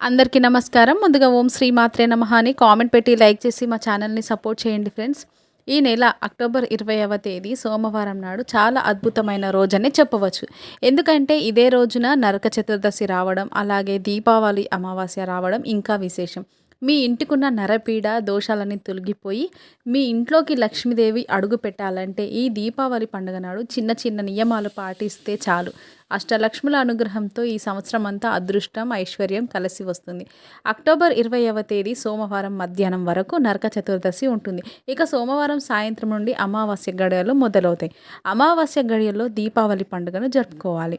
అందరికీ నమస్కారం. ముందుగా ఓం శ్రీ మాత్రే నమః అని కామెంట్ పెట్టి లైక్ చేసి మా ఛానల్ని సపోర్ట్ చేయండి ఫ్రెండ్స్. ఈ నెల అక్టోబర్ ఇరవైవ తేదీ సోమవారం నాడు చాలా అద్భుతమైన రోజనే చెప్పవచ్చు. ఎందుకంటే ఇదే రోజున నరక చతుర్దశి రావడం అలాగే దీపావళి అమావాస్య రావడం ఇంకా విశేషం. మీ ఇంటికున్న నరపీడ దోషాలన్నీ తొలగిపోయి మీ ఇంట్లోకి లక్ష్మీదేవి అడుగు పెట్టాలంటే ఈ దీపావళి పండుగ నాడు చిన్న చిన్న నియమాలు పాటిస్తే చాలు. అష్టలక్ష్ముల అనుగ్రహంతో ఈ సంవత్సరం అంతా అదృష్టం ఐశ్వర్యం కలిసి వస్తుంది. అక్టోబర్ ఇరవైవ తేదీ సోమవారం మధ్యాహ్నం వరకు నరక చతుర్దశి ఉంటుంది. ఇక సోమవారం సాయంత్రం నుండి అమావాస్య గడియలు మొదలవుతాయి. అమావాస్య గడియల్లో దీపావళి పండుగను జరుపుకోవాలి.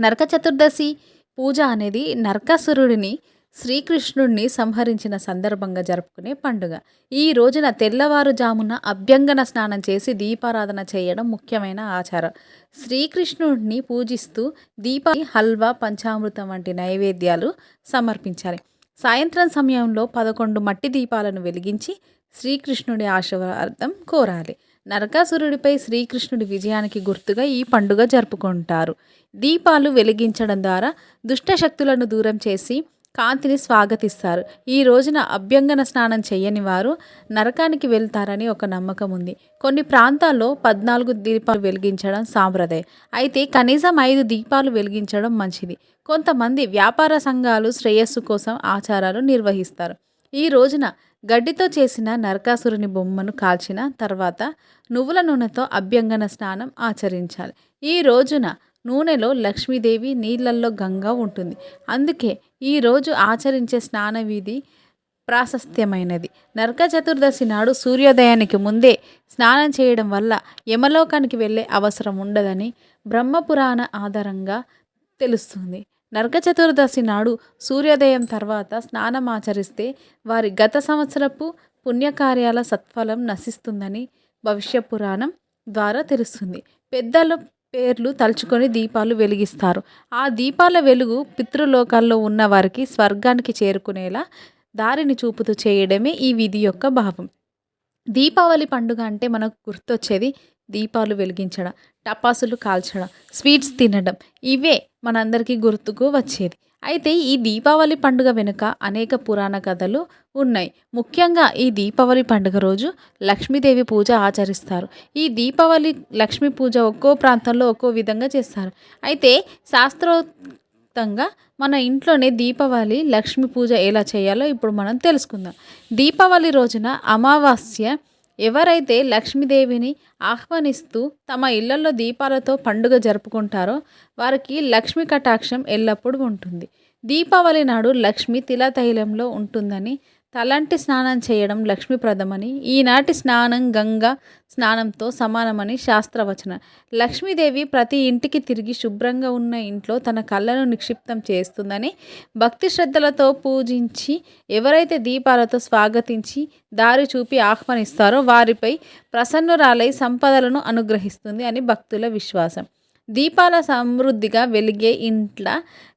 నరక చతుర్దశి పూజ అనేది నరకాసురుడిని శ్రీకృష్ణుడిని సంహరించిన సందర్భంగా జరుపుకునే పండుగ. ఈ రోజున తెల్లవారుజామున అభ్యంగన స్నానం చేసి దీపారాధన చేయడం ముఖ్యమైన ఆచారం. శ్రీకృష్ణుడిని పూజిస్తూ దీప హల్వా పంచామృతం వంటి నైవేద్యాలు సమర్పించాలి. సాయంత్రం సమయంలో పదకొండు మట్టి దీపాలను వెలిగించి శ్రీకృష్ణుడి ఆశీర్వాదం కోరాలి. నరకాసురుడిపై శ్రీకృష్ణుడి విజయానికి గుర్తుగా ఈ పండుగ జరుపుకుంటారు. దీపాలు వెలిగించడం ద్వారా దుష్ట శక్తులను దూరం చేసి కాంతిని స్వాగతిస్తారు. ఈ రోజున అభ్యంగన స్నానం చేయని వారు నరకానికి వెళ్తారని ఒక నమ్మకం ఉంది. కొన్ని ప్రాంతాల్లో పద్నాలుగు దీపాలు వెలిగించడం సాంప్రదాయం. అయితే కనీసం ఐదు దీపాలు వెలిగించడం మంచిది. కొంతమంది వ్యాపార సంఘాలు శ్రేయస్సు కోసం ఆచారాలు నిర్వహిస్తారు. ఈ రోజున గడ్డితో చేసిన నరకాసురుని బొమ్మను కాల్చిన తర్వాత నువ్వుల నూనెతో అభ్యంగన స్నానం ఆచరించాలి. ఈ రోజున నూనెలో లక్ష్మీదేవి నీళ్ళల్లో గంగా ఉంటుంది. అందుకే ఈరోజు ఆచరించే స్నాన విధి ప్రాశస్త్యమైనది. నరక చతుర్దశి నాడు సూర్యోదయానికి ముందే స్నానం చేయడం వల్ల యమలోకానికి వెళ్ళే అవసరం ఉండదని బ్రహ్మపురాణ ఆధారంగా తెలుస్తుంది. నరక చతుర్దశి నాడు సూర్యోదయం తర్వాత స్నానం ఆచరిస్తే వారి గత సంవత్సరపు పుణ్యకార్యాల సత్ఫలం నశిస్తుందని భవిష్య పురాణం ద్వారా తెలుస్తుంది. పెద్దల పేర్లు తలుచుకొని దీపాలు వెలిగిస్తారు. ఆ దీపాల వెలుగు పితృలోకాల్లో ఉన్న వారికి స్వర్గానికి చేరుకునేలా దారిని చూపుతూ చేయడమే ఈ విధి యొక్క భావం. దీపావళి పండుగ అంటే మనకు గుర్తొచ్చేది దీపాలు వెలిగించడం టపాసులు కాల్చడం స్వీట్స్ తినడం. ఇవే మనందరికీ గుర్తుకు వచ్చేది. అయితే ఈ దీపావళి పండుగ వెనుక అనేక పురాణ కథలు ఉన్నాయి. ముఖ్యంగా ఈ దీపావళి పండుగ రోజు లక్ష్మీదేవి పూజ ఆచరిస్తారు. ఈ దీపావళి లక్ష్మీ పూజ ఒక్కో ప్రాంతంలో ఒక్కో విధంగా చేస్తారు. అయితే శాస్త్రోక్తంగా మన ఇంట్లోనే దీపావళి లక్ష్మీ పూజ ఎలా చేయాలో ఇప్పుడు మనం తెలుసుకుందాం. దీపావళి రోజున అమావాస్య ఎవరైతే లక్ష్మీదేవిని ఆహ్వానిస్తూ తమ ఇళ్ళలో దీపాలతో పండుగ జరుపుకుంటారో వారికి లక్ష్మీ కటాక్షం ఎల్లప్పుడూ ఉంటుంది. దీపావళి నాడు లక్ష్మి తిలతైలంలో ఉంటుందని తలంటి స్నానం చేయడం లక్ష్మీప్రదమని ఈనాటి స్నానం గంగా స్నానంతో సమానమని శాస్త్రవచన. లక్ష్మీదేవి ప్రతి ఇంటికి తిరిగి శుభ్రంగా ఉన్న ఇంట్లో తన కళ్ళను నిక్షిప్తం చేస్తుందని భక్తి శ్రద్ధలతో పూజించి ఎవరైతే దీపాలతో స్వాగతించి దారి చూపి ఆహ్వానిస్తారో వారిపై ప్రసన్నురాలై సంపదలను అనుగ్రహిస్తుంది అని భక్తుల విశ్వాసం. దీపాల సమృద్ధిగా వెలిగే ఇంట్ల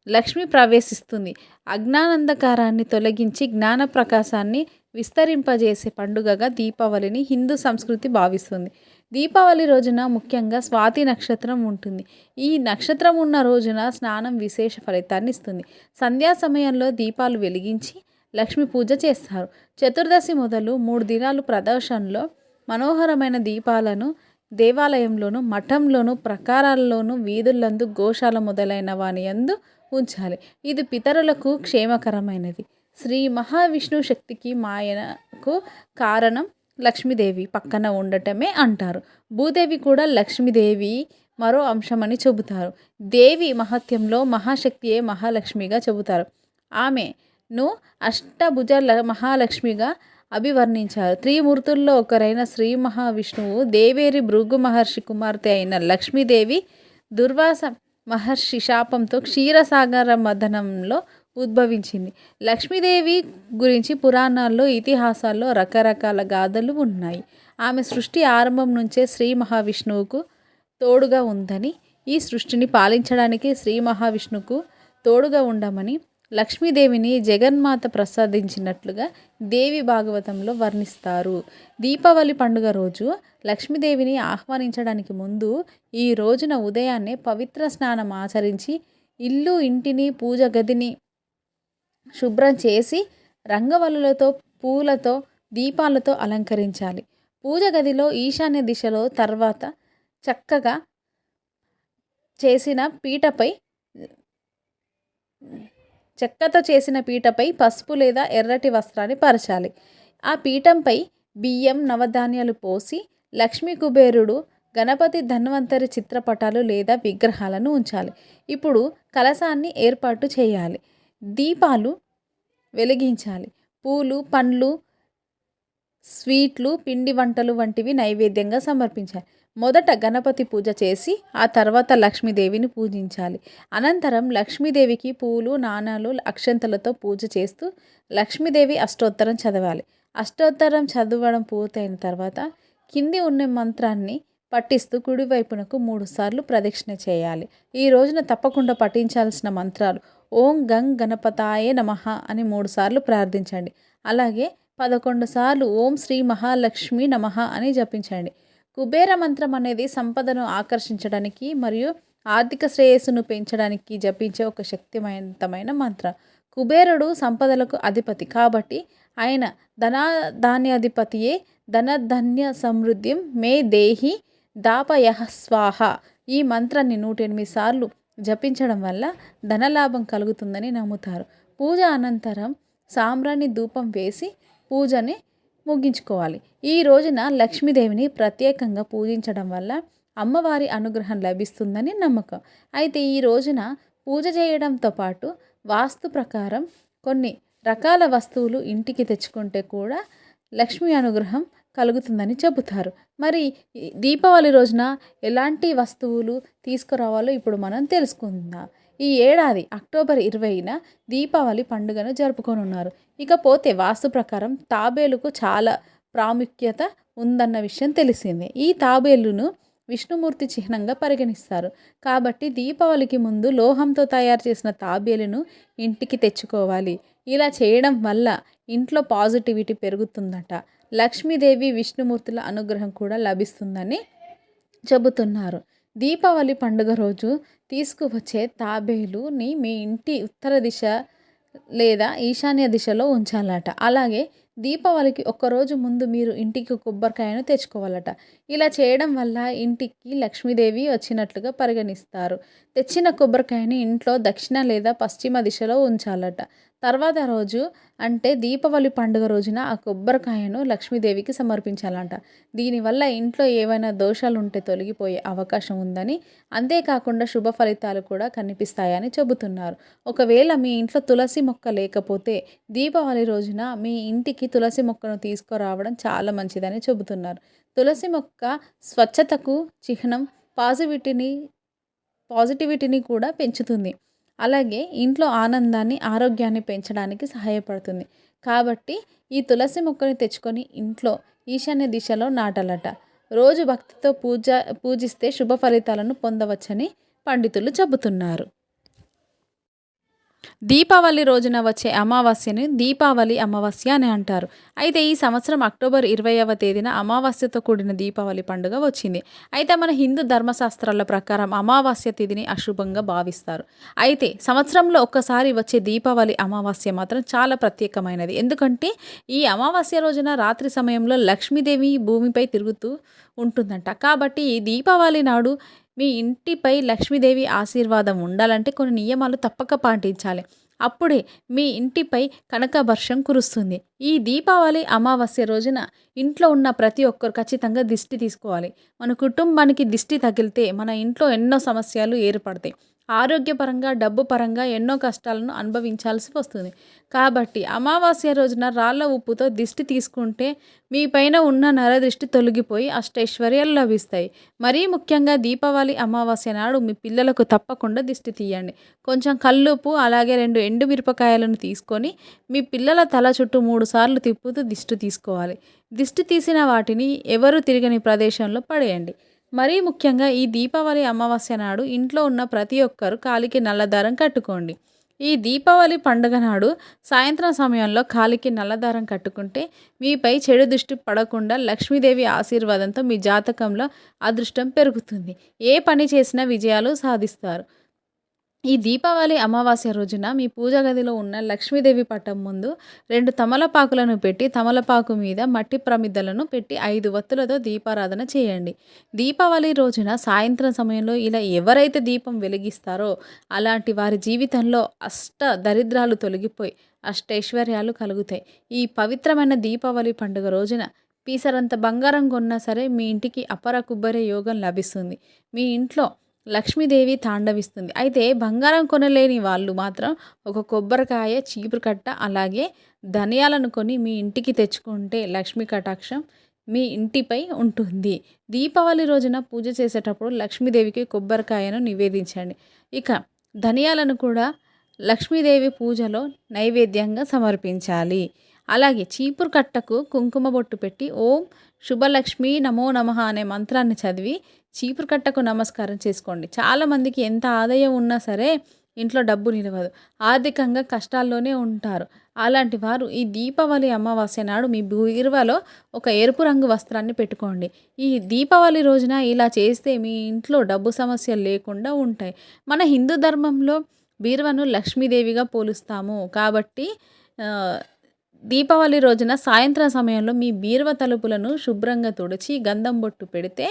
లక్ష్మి ప్రవేశిస్తుంది. అజ్ఞానందకారాన్ని తొలగించి జ్ఞాన ప్రకాశాన్ని విస్తరింపజేసే పండుగగా దీపావళిని హిందూ సంస్కృతి భావిస్తుంది. దీపావళి రోజున ముఖ్యంగా స్వాతి నక్షత్రం ఉంటుంది. ఈ నక్షత్రం ఉన్న రోజున స్నానం విశేష ఫలితాన్ని ఇస్తుంది. సంధ్యా సమయంలో దీపాలు వెలిగించి లక్ష్మి పూజ చేస్తారు. చతుర్దశి మొదలు మూడు దినాలు ప్రదర్శనలో మనోహరమైన దీపాలను దేవాలయంలోను మఠంలోను ప్రకారాల్లోను వీధులందు గోశాల మొదలైన వాని యందు ఉంచాలి. ఇది పితరులకు క్షేమకరమైనది. శ్రీ మహావిష్ణు శక్తికి మాయనకు కారణం లక్ష్మీదేవి. పక్కన ఉండటమే అంటారు. భూదేవి కూడా లక్ష్మీదేవి మరో అంశమని చెబుతారు. దేవి మహత్యంలో మహాశక్తియే మహాలక్ష్మిగా చెబుతారు. ఆమెను అష్టభుజ మహాలక్ష్మిగా అభివర్ణించారు. త్రిమూర్తుల్లో ఒకరైన శ్రీ మహావిష్ణువు దేవేరి భృగు మహర్షి కుమార్తె అయిన లక్ష్మీదేవి దుర్వాస మహర్షి శాపంతో క్షీరసాగర మదనంలో ఉద్భవించింది. లక్ష్మీదేవి గురించి పురాణాల్లో ఇతిహాసాల్లో రకరకాల గాథలు ఉన్నాయి. ఆమె సృష్టి ఆరంభం నుంచే శ్రీ మహావిష్ణువుకు తోడుగా ఉందని ఈ సృష్టిని పాలించడానికి శ్రీ మహావిష్ణుకు తోడుగా ఉండమని లక్ష్మీదేవిని జగన్మాత ప్రసాదించినట్లుగా దేవి భాగవతంలో వర్ణిస్తారు. దీపావళి పండుగ రోజు లక్ష్మీదేవిని ఆహ్వానించడానికి ముందు ఈ రోజున ఉదయాన్నే పవిత్ర స్నానం ఆచరించి ఇల్లు ఇంటిని పూజ గదిని శుభ్రం చేసి రంగవల్లులతో పూలతో దీపాలతో అలంకరించాలి. పూజ గదిలో ఈశాన్య దిశలో తర్వాత చక్కగా చేసిన పీటపై చెక్కతో చేసిన పీటపై పసుపు లేదా ఎర్రటి వస్త్రాన్ని పరచాలి. ఆ పీఠంపై బియ్యం నవధాన్యాలు పోసి లక్ష్మీ కుబేరుడు గణపతి ధన్వంతరి చిత్రపటాలు లేదా విగ్రహాలను ఉంచాలి. ఇప్పుడు కలశాన్ని ఏర్పాటు చేయాలి. దీపాలు వెలిగించాలి. పూలు పండ్లు స్వీట్లు పిండి వంటలు వంటివి నైవేద్యంగా సమర్పించాలి. మొదట గణపతి పూజ చేసి ఆ తర్వాత లక్ష్మీదేవిని పూజించాలి. అనంతరం లక్ష్మీదేవికి పూలు నాణాలు అక్షంతలతో పూజ చేస్తూ లక్ష్మీదేవి అష్టోత్తరం చదవాలి. అష్టోత్తరం చదవడం పూర్తయిన తర్వాత కింది ఉన్న మంత్రాన్ని పట్టిస్తూ కుడివైపునకు మూడు సార్లు ప్రదక్షిణ చేయాలి. ఈ రోజున తప్పకుండా పఠించాల్సిన మంత్రాలు ఓం గంగ్ గణపతాయే నమ అని మూడు సార్లు ప్రార్థించండి. అలాగే పదకొండు సార్లు ఓం శ్రీ మహాలక్ష్మి నమ అని జపించండి. కుబేర మంత్రం అనేది సంపదను ఆకర్షించడానికి మరియు ఆర్థిక శ్రేయస్సును పెంచడానికి జపించే ఒక శక్తివంతమైన మంత్రం. కుబేరుడు సంపదలకు అధిపతి కాబట్టి ఆయన ధనాధాన్యాధిపతియే ధనధన్య సమృద్ధి మే దేహి దాపయహ స్వాహ. ఈ మంత్రాన్ని నూట ఎనిమిది సార్లు జపించడం వల్ల ధనలాభం కలుగుతుందని నమ్ముతారు. పూజ అనంతరం సాంబ్రాణి ధూపం వేసి పూజని ముగించుకోవాలి. ఈ రోజున లక్ష్మీదేవిని ప్రత్యేకంగా పూజించడం వల్ల అమ్మవారి అనుగ్రహం లభిస్తుందని నమ్మకం. అయితే ఈ రోజున పూజ చేయడంతో పాటు వాస్తు ప్రకారం కొన్ని రకాల వస్తువులు ఇంటికి తెచ్చుకుంటే కూడా లక్ష్మీ అనుగ్రహం కలుగుతుందని చెబుతారు. మరి దీపావళి రోజున ఎలాంటి వస్తువులు తీసుకురావాలో ఇప్పుడు మనం తెలుసుకుందాం. ఈ ఏడాది అక్టోబర్ ఇరవైన దీపావళి పండుగను జరుపుకొనున్నారు. ఇకపోతే వాస్తు ప్రకారం తాబేలుకు చాలా ప్రాముఖ్యత ఉందన్న విషయం తెలిసిందే. ఈ తాబేలును విష్ణుమూర్తి చిహ్నంగా పరిగణిస్తారు. కాబట్టి దీపావళికి ముందు లోహంతో తయారు చేసిన తాబేలును ఇంటికి తెచ్చుకోవాలి. ఇలా చేయడం వల్ల ఇంట్లో పాజిటివిటీ పెరుగుతుందట. లక్ష్మీదేవి విష్ణుమూర్తుల అనుగ్రహం కూడా లభిస్తుందని చెబుతున్నారు. దీపావళి పండుగ రోజు తీసుకువచ్చే తాబేలుని మీ ఇంటి ఉత్తర దిశ లేదా ఈశాన్య దిశలో ఉంచాలట. అలాగే దీపావళికి ఒక్కరోజు ముందు మీరు ఇంటికి కొబ్బరికాయను తెచ్చుకోవాలట. ఇలా చేయడం వల్ల ఇంటికి లక్ష్మీదేవి వచ్చినట్లుగా పరిగణిస్తారు. తెచ్చిన కొబ్బరికాయని ఇంట్లో దక్షిణ లేదా పశ్చిమ దిశలో ఉంచాలట. తర్వాత రోజు అంటే దీపావళి పండుగ రోజున ఆ కొబ్బరికాయను లక్ష్మీదేవికి సమర్పించాలంట. దీనివల్ల ఇంట్లో ఏవైనా దోషాలు ఉంటే తొలగిపోయే అవకాశం ఉందని అంతేకాకుండా శుభ ఫలితాలు కూడా కనిపిస్తాయని చెబుతున్నారు. ఒకవేళ మీ ఇంట్లో తులసి మొక్క లేకపోతే దీపావళి రోజున మీ ఇంటికి తులసి మొక్కను తీసుకురావడం చాలా మంచిదని చెబుతున్నారు. తులసి మొక్క స్వచ్ఛతకు చిహ్నం పాజిటివిటీని పాజిటివిటీని కూడా పెంచుతుంది. అలాగే ఇంట్లో ఆనందాన్ని ఆరోగ్యాన్ని పెంచడానికి సహాయపడుతుంది. కాబట్టి ఈ తులసి మొక్కని తెచ్చుకొని ఇంట్లో ఈశాన్య దిశలో నాటాలట. రోజు భక్తితో పూజ పూజిస్తే శుభ ఫలితాలను పొందవచ్చని పండితులు చెబుతున్నారు. దీపావళి రోజున వచ్చే అమావాస్యని దీపావళి అమావాస్య అని అంటారు. అయితే ఈ సంవత్సరం అక్టోబర్ ఇరవైవ తేదీన అమావాస్యతో కూడిన దీపావళి పండుగ వచ్చింది. అయితే మన హిందూ ధర్మశాస్త్రాల ప్రకారం అమావాస్య తిథిని అశుభంగా భావిస్తారు. అయితే సంవత్సరంలో ఒక్కసారి వచ్చే దీపావళి అమావాస్య మాత్రం చాలా ప్రత్యేకమైనది. ఎందుకంటే ఈ అమావాస్య రోజున రాత్రి సమయంలో లక్ష్మీదేవి భూమిపై తిరుగుతూ ఉంటుందంట. కాబట్టి ఈ దీపావళి నాడు మీ ఇంటిపై లక్ష్మీదేవి ఆశీర్వాదం ఉండాలంటే కొన్ని నియమాలు తప్పక పాటించాలి. అప్పుడే మీ ఇంటిపై కనక వర్షం కురుస్తుంది. ఈ దీపావళి అమావాస్య రోజున ఇంట్లో ఉన్న ప్రతి ఒక్కరు ఖచ్చితంగా దిష్టి తీసుకోవాలి. మన కుటుంబానికి దిష్టి తగిలితే మన ఇంట్లో ఎన్నో సమస్యలు ఏర్పడతాయి. ఆరోగ్యపరంగా డబ్బు పరంగా ఎన్నో కష్టాలను అనుభవించాల్సి వస్తుంది. కాబట్టి అమావాస్య రోజున రాళ్ళ ఉప్పుతో దిష్టి తీసుకుంటే మీ పైన ఉన్న నరదృష్టి తొలగిపోయి అష్టైశ్వర్యాలు లభిస్తాయి. మరీ ముఖ్యంగా దీపావళి అమావాస్య నాడు మీ పిల్లలకు తప్పకుండా దిష్టి తీయండి. కొంచెం కల్లుపు అలాగే రెండు ఎండు మిరపకాయలను తీసుకొని మీ పిల్లల తల చుట్టూ మూడు సార్లు తిప్పుతూ దిష్టి తీసుకోవాలి. దిష్టి తీసిన వాటిని ఎవరు తిరగని ప్రదేశంలో పడేయండి. మరీ ముఖ్యంగా ఈ దీపావళి అమావాస్య నాడు ఇంట్లో ఉన్న ప్రతి ఒక్కరు కాలికి నల్లదారం కట్టుకోండి. ఈ దీపావళి పండుగ నాడు సాయంత్రం సమయంలో కాలికి నల్లదారం కట్టుకుంటే మీపై చెడు దృష్టి పడకుండా లక్ష్మీదేవి ఆశీర్వాదంతో మీ జాతకంలో అదృష్టం పెరుగుతుంది. ఏ పని చేసినా విజయాలు సాధిస్తారు. ఈ దీపావళి అమావాస్య రోజున మీ పూజ గదిలో ఉన్న లక్ష్మీదేవి పటం ముందు రెండు తమలపాకులను పెట్టి తమలపాకు మీద మట్టి ప్రమిద్దలను పెట్టి ఐదు వత్తులతో దీపారాధన చేయండి. దీపావళి రోజున సాయంత్రం సమయంలో ఇలా ఎవరైతే దీపం వెలిగిస్తారో అలాంటి వారి జీవితంలో అష్ట దరిద్రాలు తొలగిపోయి అష్టైశ్వర్యాలు కలుగుతాయి. ఈ పవిత్రమైన దీపావళి పండుగ రోజున పీసరంత బంగారం కొన్నా సరే మీ ఇంటికి అపర కుబ్బరే యోగం లభిస్తుంది. మీ ఇంట్లో లక్ష్మీదేవి తాండవిస్తుంది. అయితే బంగారం కొనలేని వాళ్ళు మాత్రం ఒక కొబ్బరికాయ చీపురు కట్ట అలాగే ధనియాలను కొని మీ ఇంటికి తెచ్చుకుంటే లక్ష్మీ కటాక్షం మీ ఇంటిపై ఉంటుంది. దీపావళి రోజున పూజ చేసేటప్పుడు లక్ష్మీదేవికి కొబ్బరికాయను నివేదించండి. ఇక ధనియాలను కూడా లక్ష్మీదేవి పూజలో నైవేద్యంగా సమర్పించాలి. అలాగే చీపురు కట్టకు కుంకుమ బొట్టు పెట్టి ఓం శుభలక్ష్మి నమో నమ అనే మంత్రాన్ని చదివి చీపురు కట్టకు నమస్కారం చేసుకోండి. చాలామందికి ఎంత ఆదాయం ఉన్నా సరే ఇంట్లో డబ్బు నిలవదు. ఆర్థికంగా కష్టాల్లోనే ఉంటారు. అలాంటి వారు ఈ దీపావళి అమావాస్య నాడు మీ బీరువాలో ఒక ఎరుపు రంగు వస్త్రాన్ని పెట్టుకోండి. ఈ దీపావళి రోజున ఇలా చేస్తే మీ ఇంట్లో డబ్బు సమస్యలు లేకుండా ఉంటాయి. మన హిందూ ధర్మంలో బీరువాను లక్ష్మీదేవిగా పోలుస్తాము. కాబట్టి దీపావళి రోజున సాయంత్రం సమయంలో మీ బీరువ తలుపులను శుభ్రంగా తుడిచి గంధం బొట్టు పెడితే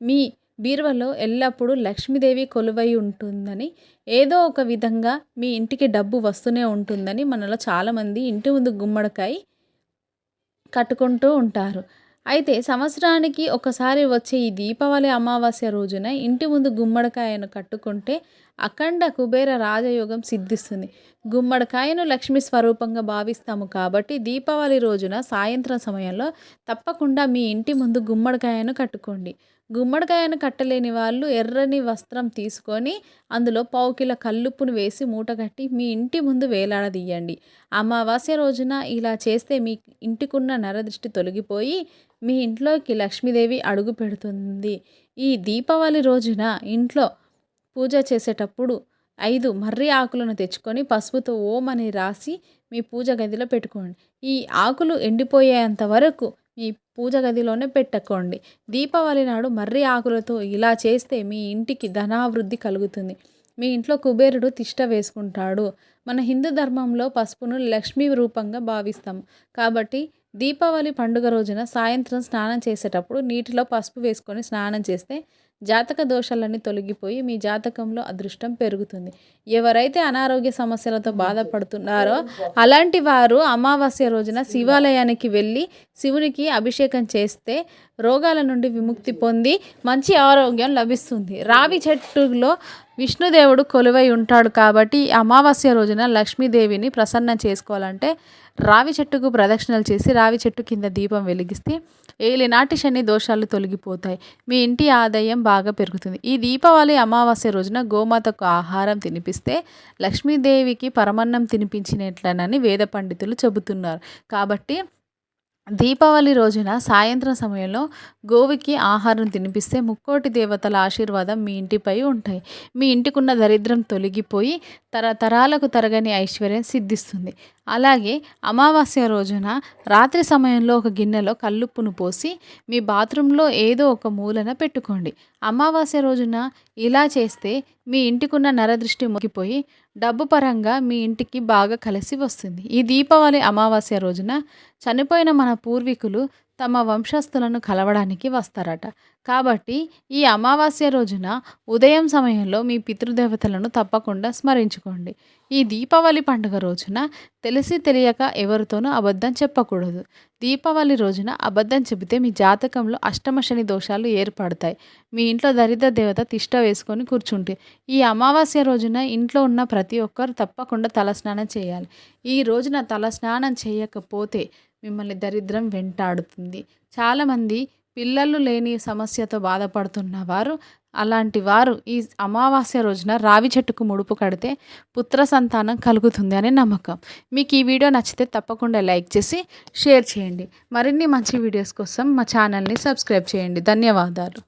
మీ బీరువలో ఎల్లప్పుడూ లక్ష్మీదేవి కొలువై ఉంటుందని ఏదో ఒక విధంగా మీ ఇంటికి డబ్బు వస్తూనే ఉంటుందని మనలో చాలామంది ఇంటి ముందు గుమ్మడికాయ కట్టుకుంటూ ఉంటారు. అయితే సంవత్సరానికి ఒకసారి వచ్చే ఈ దీపావళి అమావాస్య రోజున ఇంటి ముందు గుమ్మడికాయను కట్టుకుంటే అఖండ కుబేర రాజయోగం సిద్ధిస్తుంది. గుమ్మడికాయను లక్ష్మి స్వరూపంగా భావిస్తాము కాబట్టి దీపావళి రోజున సాయంత్రం సమయంలో తప్పకుండా మీ ఇంటి ముందు గుమ్మడికాయను కట్టుకోండి. గుమ్మడికాయను కట్టలేని వాళ్ళు ఎర్రని వస్త్రం తీసుకొని అందులో పావు కిలో కల్లుప్పును వేసి మూటగట్టి మీ ఇంటి ముందు వేలాడదీయండి. అమావాస్య రోజున ఇలా చేస్తే మీ ఇంటికున్న నరదృష్టి తొలగిపోయి మీ ఇంట్లోకి లక్ష్మీదేవి అడుగు పెడుతుంది. ఈ దీపావళి రోజున ఇంట్లో పూజ చేసేటప్పుడు ఐదు మర్రి ఆకులను తెచ్చుకొని పసుపుతో ఓం అని రాసి మీ పూజ గదిలో పెట్టుకోండి. ఈ ఆకులు ఎండిపోయేంత వరకు మీ పూజ గదిలోనే పెట్టుకోండి. దీపావళి నాడు మర్రి ఆకులతో ఇలా చేస్తే మీ ఇంటికి ధనావృద్ధి కలుగుతుంది. మీ ఇంట్లో కుబేరుడు తిష్ట వేసుకుంటాడు. మన హిందూ ధర్మంలో పసుపును లక్ష్మీ రూపంగా భావిస్తాం. కాబట్టి దీపావళి పండుగ రోజున సాయంత్రం స్నానం చేసేటప్పుడు నీటిలో పసుపు వేసుకొని స్నానం చేస్తే జాతక దోషాలన్నీ తొలగిపోయి మీ జాతకంలో అదృష్టం పెరుగుతుంది. ఎవరైతే అనారోగ్య సమస్యలతో బాధపడుతున్నారో అలాంటి వారు అమావాస్య రోజున శివాలయానికి వెళ్ళి శివునికి అభిషేకం చేస్తే రోగాల నుండి విముక్తి పొంది మంచి ఆరోగ్యం లభిస్తుంది. రావి చెట్టులో విష్ణుదేవుడు కొలువై ఉంటాడు కాబట్టి అమావాస్య రోజున లక్ష్మీదేవిని ప్రసన్నం చేసుకోవాలంటే రావి చెట్టుకు ప్రదక్షిణలు చేసి రావి చెట్టు కింద దీపం వెలిగిస్తే ఏలినాటి శని దోషాలు తొలగిపోతాయి. మీ ఇంటి ఆదాయం బాగా పెరుగుతుంది. ఈ దీపావళి అమావాస్య రోజున గోమాతకు ఆహారం తినిపిస్తే లక్ష్మీదేవికి పరమన్నం తినిపించినట్లనని వేద పండితులు చెబుతున్నారు. కాబట్టి దీపావళి రోజున సాయంత్రం సమయంలో గోవుకి ఆహారం తినిపిస్తే ముక్కోటి దేవతల ఆశీర్వాదం మీ ఇంటిపై ఉంటాయి. మీ ఇంటికున్న దరిద్రం తొలగిపోయి తరతరాలకు తరగని ఐశ్వర్యం సిద్ధిస్తుంది. అలాగే అమావాస్య రోజున రాత్రి సమయంలో ఒక గిన్నెలో కల్లుప్పును పోసి మీ బాత్రూంలో ఏదో ఒక మూలన పెట్టుకోండి. అమావాస్య రోజున ఇలా చేస్తే మీ ఇంటికున్న నరదృష్టి మొగిపోయి డబ్బు పరంగా మీ ఇంటికి బాగా కలిసి వస్తుంది. ఈ దీపావళి అమావాస్య రోజున చనిపోయిన మన పూర్వీకులు తమ వంశస్థులను కలవడానికి వస్తారట. కాబట్టి ఈ అమావాస్య రోజున ఉదయం సమయంలో మీ పితృదేవతలను తప్పకుండా స్మరించుకోండి. ఈ దీపావళి పండుగ రోజున తెలిసి తెలియక ఎవరితోనూ అబద్ధం చెప్పకూడదు. దీపావళి రోజున అబద్ధం చెబితే మీ జాతకంలో అష్టమ శని దోషాలు ఏర్పడతాయి. మీ ఇంట్లో దరిద్ర దేవత తిష్ట వేసుకొని కూర్చుంటే ఈ అమావాస్య రోజున ఇంట్లో ఉన్న ప్రతి ఒక్కరు తప్పకుండా తలస్నానం చేయాలి. ఈ రోజున తలస్నానం చేయకపోతే మిమ్మల్ని దరిద్రం వెంటాడుతుంది. చాలామంది పిల్లలు లేని సమస్యతో బాధపడుతున్న వారు అలాంటి వారు ఈ అమావాస్య రోజున రావి చెట్టుకు ముడుపు కడితే పుత్ర సంతానం కలుగుతుంది అనే నమ్మకం. మీకు ఈ వీడియో నచ్చితే తప్పకుండా లైక్ చేసి షేర్ చేయండి. మరిన్ని మంచి వీడియోస్ కోసం మా ఛానల్ని సబ్స్క్రైబ్ చేయండి. ధన్యవాదాలు.